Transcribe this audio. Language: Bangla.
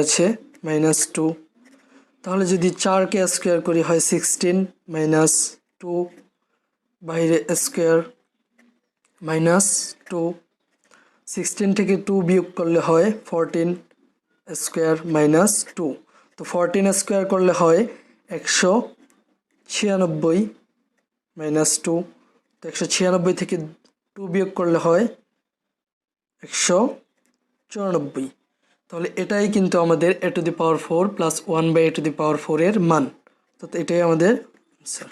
আছে মাইনাস টু তাহলে যদি চারকে স্কোয়ার করি হয় সিক্সটিন মাইনাস টু বাইরে স্কোয়ার মাইনাস টু সিক্সটিন থেকে টু বিয়োগ করলে হয় ফোরটিন স্কোয়ার মাইনাস টু তো ফোরটিন স্কোয়ার করলে হয় একশো ছিয়ানব্বই মাইনাস টু তো একশো ছিয়ানব্বই থেকে টু বিয়োগ করলে হয় একশো চুরানব্বই। তাহলে এটাই কিন্তু আমাদের A two the power four plus one by A two the power ফোরের মান। তো এটাই আমাদের আনসার